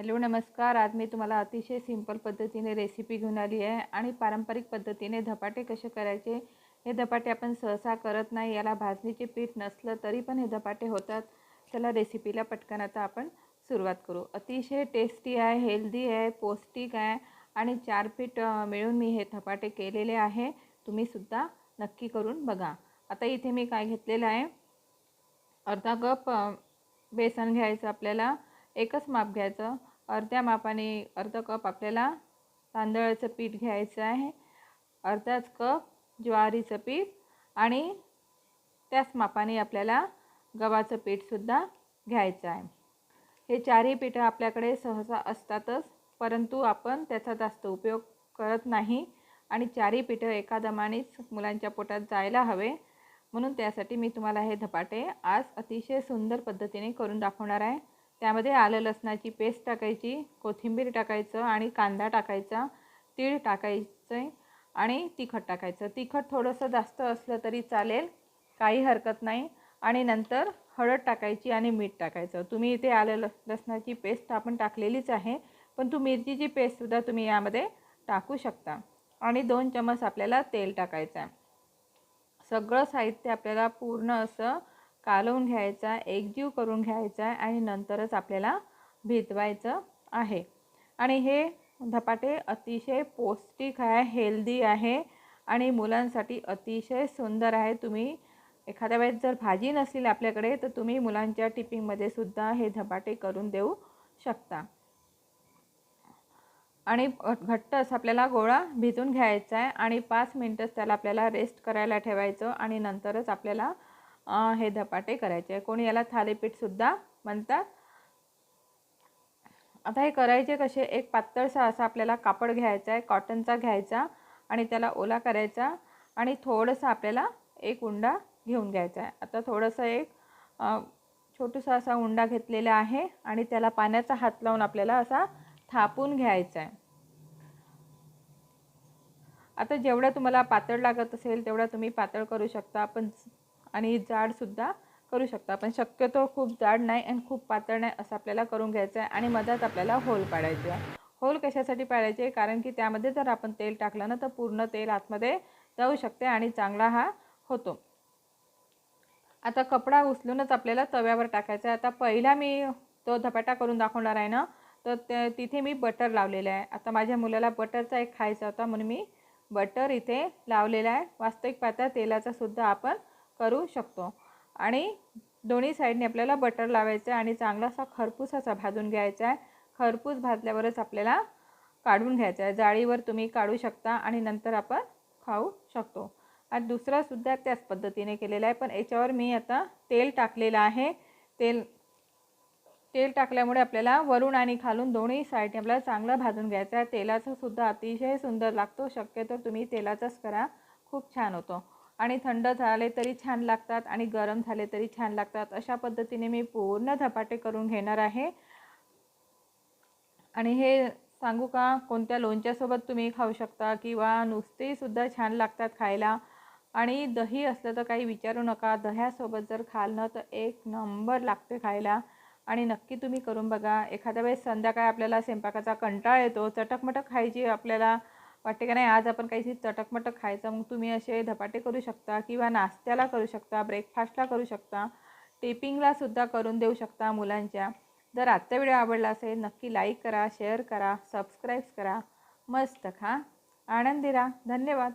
Hello नमस्कार. आज मी तुम्हाला अतिशय सिंपल पद्धतीने रेसिपी घेऊन आली आहे आणि पारंपरिक पद्धतीने धपाटे कसे करायचे? हे धपाटे आपण सहसा करत नाही. याला भाजणीचे पीठ नसलं तरी पण हे धपाटे होतात. चला रेसिपीला पटकन आता आपण सुरुवात करू. अतिशय टेस्टी आहे हेल्दी आहे पौष्टिक आहे आणि चार पीठ मिळून मी हे धपाटे केलेले आहे. तुम्हीसुद्धा नक्की करून बघा. आता इथे मी काय घेतलेलं आहे? अर्धा कप बेसन घ्यायचं आपल्याला. एकच माप घ्यायचं. अर्ध्या मापाने अर्धा कप आपल्याला तांदळाचं पीठ घ्यायचं आहे. अर्धाच कप ज्वारीचं पीठ आणि त्याच मापाने आपल्याला गव्हाचं पीठसुद्धा घ्यायचं आहे. हे चारही पिठं आपल्याकडे सहसा असतातच परंतु आपण त्याचा जास्त उपयोग करत नाही आणि चारही पिठं एका दमानेच मुलांच्या पोटात जायला हवे. म्हणून त्यासाठी मी तुम्हाला हे धपाटे आज अतिशय सुंदर पद्धतीने करून दाखवणार आहे. त्यामध्ये आलं लसणाची पेस्ट टाकायची कोथिंबीर टाकायचं आणि कांदा टाकायचा तीळ टाकायचं आणि तिखट टाकायचं. तिखट थोडंसं जास्त असलं तरी चालेल काही हरकत नाही. आणि नंतर हळद टाकायची आणि मीठ टाकायचं. तुम्ही इथे आलं लस लसणाची पेस्ट आपण टाकलेलीच आहे पण तू मिरचीची पेस्टसुद्धा तुम्ही यामध्ये टाकू शकता. आणि दोन चमच आपल्याला तेल टाकायचं आहे सगळं साहित्य आपल्याला पूर्ण असं कालवून घ्यायचा आहे एकजीव करून घ्यायचा आहे आणि नंतरच आपल्याला भिजवायचं आहे. आणि हे धपाटे अतिशय पौष्टिक आहे हेल्दी आहे आणि मुलांसाठी अतिशय सुंदर आहे. तुम्ही एखाद्या वेळेस जर भाजी नसेल आपल्याकडे तर तुम्ही मुलांच्या टिफिनमध्ये सुद्धा हे धपाटे करून देऊ शकता. आणि घट्ट असं आपल्याला गोळा भिजून घ्यायचा आहे आणि पाच मिनटंच त्याला आपल्याला रेस्ट करायला ठेवायचं आणि नंतरच आपल्याला हे धपाटे करायचे. कोणी याला थालीपीठसुद्धा म्हणतात. आता हे करायचे कसे? एक पातळसा असा आपल्याला कापड घ्यायचा आहे कॉटनचा घ्यायचा आणि त्याला ओला करायचा आणि थोडंसं आपल्याला एक उंडा घेऊन घ्यायचा आहे. आता थोडंसं एक छोटूसा असा उंडा घेतलेला आहे आणि त्याला पाण्याचा हात लावून आपल्याला असा थापून घ्यायचा आहे. आता जेवढं तुम्हाला पातळ लागत असेल तेवढा तुम्ही पातळ करू शकता. पण आणि जाडसुद्धा करू शकता. पण शक्यतो खूप जाड नाही आणि खूप पातळ नाही असं आपल्याला करून घ्यायचं आहे आणि मधात आपल्याला होल पाडायचे आहे होल कशासाठी पाडायचे? कारण की त्यामध्ये जर आपण तेल टाकलं ना तर पूर्ण तेल आतमध्ये जाऊ शकते आणि चांगला हा होतो. आता कपडा उचलूनच आपल्याला तव्यावर टाकायचा आहे आता पहिला मी तो धपाटा करून दाखवणार आहे ना तर ते तिथे मी बटर लावलेलं आहे. आता माझ्या मुलाला बटरचा एक खायचा होता म्हणून मी बटर इथे लावलेला आहे. वास्तविक पातळ तेलाचासुद्धा आपण करू शकतो. आणि दोन्ही साईडने आपल्याला बटर लावायचं आहे आणि चांगला असा खरपूस असा भाजून घ्यायचा आहे खरपूस भाजल्यावरच आपल्याला काढून घ्यायचा आहे जाळीवर तुम्ही काढू शकता आणि नंतर आपण खाऊ शकतो. आणि दुसरासुद्धा त्याच पद्धतीने केलेला आहे पण याच्यावर मी आता तेल टाकलेलं आहे. तेल तेल टाकल्यामुळे आपल्याला वरून आणि खालून दोन्ही साईडने आपल्याला चांगलं भाजून घ्यायचं आहे तेलाचा सुद्धा अतिशय सुंदर लागतो. शक्यतो तुम्ही तेलाचाच करा. खूप छान होतो. आणि थंड झाले तरी छान लागतात आणि गरम झाले तरी छान लागतात. अशा पद्धतीने मी पूर्ण धपाटे करून घेणार आहे. आणि हे सांगू का? कोणत्या लोणच्यासोबत तुम्ही खाऊ शकता किंवा नुसतेसुद्धा छान लागतात खायला. आणि दही असलं तर काही विचारू नका. दह्यासोबत जर खाल ना तर एक नंबर लागते खायला. आणि नक्की तुम्ही करून बघा. एखाद्या वेळेस संध्याकाळी आपल्याला स्वयंपाकाचा कंटाळा येतो. चटकमटक खायची आपल्याला वाटते का नाही आज आपण काहीतरी चटकमटक खायचं मग तुम्ही असे धपाटे करू शकता किंवा नाश्त्याला करू शकता ब्रेकफास्टला करू शकता टिपिंगला सुद्धा करून देऊ शकता मुलांच्या. जर आजचा व्हिडिओ आवडला असेल नक्की लाईक करा शेअर करा सबस्क्राईब करा. मस्त खा. आनंदी राहा धन्यवाद.